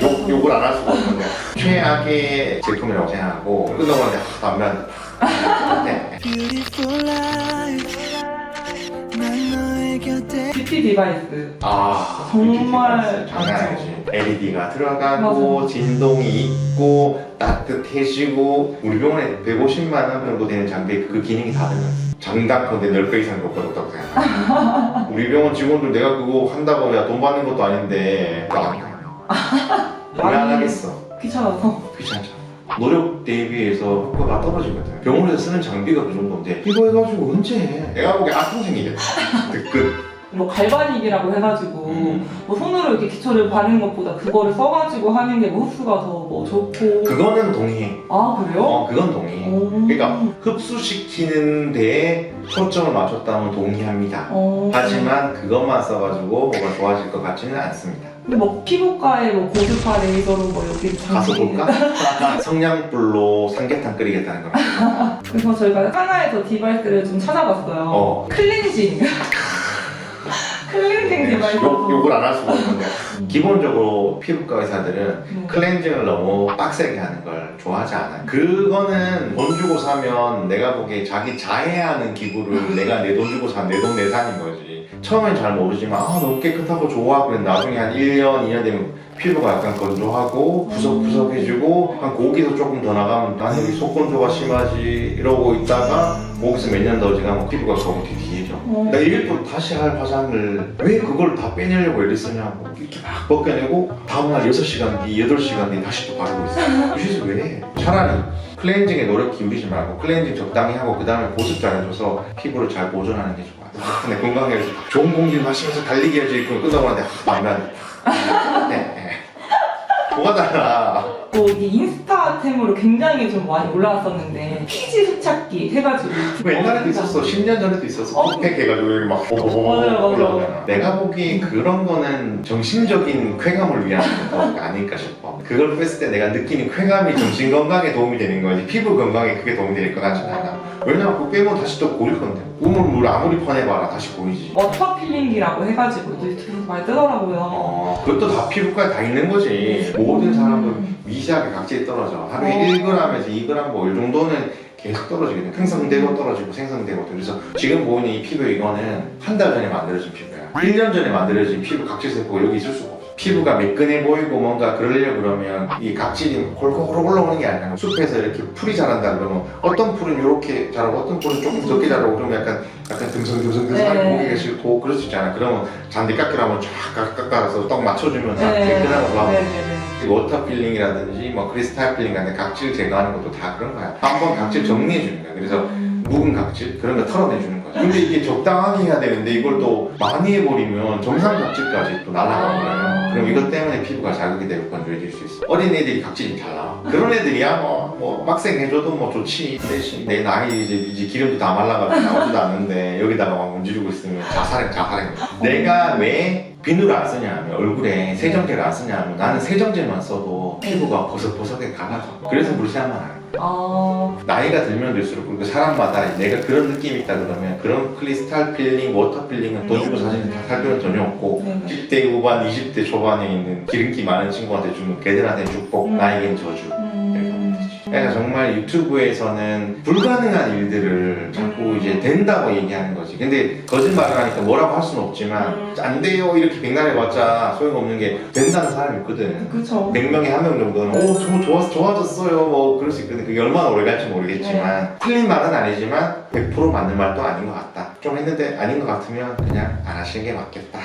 욕, 욕을 안 할 수가 없는 거야. 최악의 제품이라고 생각하고 끝나고 나는데 아, 담배 한 대. 뷰티 디바이스 아 정말 장난. 아니지. LED가 들어가고 맞아. 진동이 있고 따뜻해지고 우리 병원에 150만 원 정도 되는 장비에 그 기능이 다 들어갔어. 장담컨대 10배 이상 높아졌다고 생각해. 우리 병원 직원들 내가 그거 한다고 야 돈 받는 것도 아닌데 나안 가. 왜 안 하겠어? 귀찮아서 귀찮잖아. 노력 대비해서 효과가 떨어지거든. 병원에서 쓰는 장비가 그 정도인데 이거 해가지고 언제 해? 내가 보기엔 아픈 생기겠다. 끝. 뭐 갈바닉이라고 해가지고 음. 뭐 손으로 이렇게 기초를 바르는 것보다 그거를 써가지고 하는 게 뭐 흡수가 더 뭐 좋고 그거는 동의해. 아 그래요? 어, 그건 동의해. 오. 그러니까 흡수시키는 데에 초점을 맞췄다면 동의합니다. 어. 하지만 그것만 써가지고 뭐가 좋아질 것 같지는 않습니다. 근데 뭐 피부과에 뭐 고주파 레이저로 뭐 여기 가서 볼까? 성냥불로 삼계탕 끓이겠다는 겁니다. 그래서 저희가 하나의 더 디바이스를 좀 찾아봤어요. 어. 클렌징. 클렌징 디바이스. 욕, 욕을 안 할 수가 없는데 음. 기본적으로 피부과 의사들은 네. 클렌징을 너무 빡세게 하는 걸 좋아하지 않아요. 그거는 돈 주고 사면 내가 보기에 자기 자해하는 기구를 내가 내 돈 주고 산 내 돈 내산인 거지. 처음엔 잘 모르지만 아 너무 깨끗하고 좋아. 그래 나중에 한 1년, 2년 되면 피부가 약간 건조하고 구석구석해지고 한 거기서 조금 더 나가면 난 여기 속건조가 심하지 이러고 있다가 거기서 몇 년 더 지나면 피부가 뒤뒤해져. 어. 내가 일부러 다시 할 화장을 왜 그걸 다 빼내려고 쓰냐고 이렇게 막 벗겨내고 다음날 6시간 뒤, 8시간 뒤 다시 또 바르고 있어 그래서 왜? 차라리 클렌징에 노력 기울이지 말고 클렌징 적당히 하고 그 다음에 보습 잘 해줘서 피부를 잘 보존하는 게 좋아 근데 건강해 좋은 공기를 마시면서 달리기 해야지 그럼 끝나고 나는데 아, 안 네, 네. 뭐가 달라 또 이게 인스타템으로 굉장히 좀 많이 올라왔었는데 피지 세척기 해가지고 그 옛날에도 있었어. 10년 전에도 있었어. 어? 팩 해가지고 여기 막 맞아요, 맞아요. 올라오잖아. 내가 보기 그런 거는 정신적인 쾌감을 위한 거 아닐까 싶어. 그걸 뺐을 때 내가 느끼는 쾌감이 정신 건강에 도움이 되는 거지. 피부 건강에 그게 도움이 될 것 같지 않아. 왜냐면 그거 빼면 다시 또 고일 건데 우물 물 아무리 퍼내봐라. 다시 고이지. 워터 필링기라고 해가지고 또 유튜브에서 많이 뜨더라고요. 어, 그것도 다 피부과에 다 있는 거지. 모든 사람은 미 세하게 각질이 떨어져 하루에 어. 1g에서 2g 뭐이 정도는 계속 떨어지거든 생성되고 떨어지고 생성되고 그래서 지금 보이는 이 피부 이거는 한 달 전에 만들어진 피부야 1년 전에 만들어진 피부 각질 세포가 여기 있을 수가 없어 피부가 매끈해 보이고 뭔가 그러려고 그러면 이 각질이 골고루 올라오는 게 아니라 숲에서 이렇게 풀이 자란다 그러면 어떤 풀은 이렇게 자라고 어떤 풀은 조금 적게 자라고 그러면 약간 약간 듬성듬성듬성하게 네. 보기가 싫고 그럴 수 있잖아 그러면 잔디 깎으라면 쫙 깎아서 딱 맞춰주면 다 네. 매끈하고 좋아 네네네. 워터 필링이라든지 뭐 크리스탈 필링 같은 각질 제거하는 것도 다 그런 거야. 한번 각질 정리해 주는 거야. 그래서 음. 묵은 각질 그런 거 털어내 주는 거야. 근데 이게 적당하게 해야 되는데 이걸 또 많이 해버리면 정상 각질까지 또 날아가 버려요. 그럼 이것 때문에 피부가 자극이 되고 건조해질 수 있어. 어린 애들이 각질이 잘 나와. 그런 애들이야 뭐, 뭐 빡생 해줘도 뭐 좋지. 대신 내 나이 이제, 이제 기름도 다 말라가지고 나오지도 않는데 여기다가 막 문지르고 있으면 자살행 자살행. 내가 왜 비누를 안 쓰냐면 얼굴에 세정제를 안 쓰냐면 나는 세정제만 써도 피부가 버석버석하게 갈라져. 그래서 물세안만 안 해. 아, 나이가 들면 들수록 그리고 사람마다 내가 그런 느낌이 있다 그러면 그런 크리스탈 필링, 워터 필링은 돈 주고 사실 살 필요는 전혀 없고 네네. 10대 후반, 20대 초반에 있는 기름기 많은 친구한테 주면 걔들한테 축복, 음. 나에겐 저주 음. 그러니까 정말 유튜브에서는 불가능한 일들을 자꾸 음. 이제 된다고 얘기하는 거지. 근데 거짓말을 하니까 뭐라고 할 수는 없지만 음. 안 돼요 이렇게 백날해봤자 소용없는 게 된다는 사람이 있거든. 그쵸. 100명에 한 명 정도는 오, 저 좋아, 좋아졌어요. 뭐 그럴 수 있거든. 그게 얼마나 오래 갈지 모르겠지만 틀린 말은 아니지만 100% 맞는 말도 아닌 것 같다. 좀 했는데 아닌 것 같으면 그냥 안 하시는 게 맞겠다.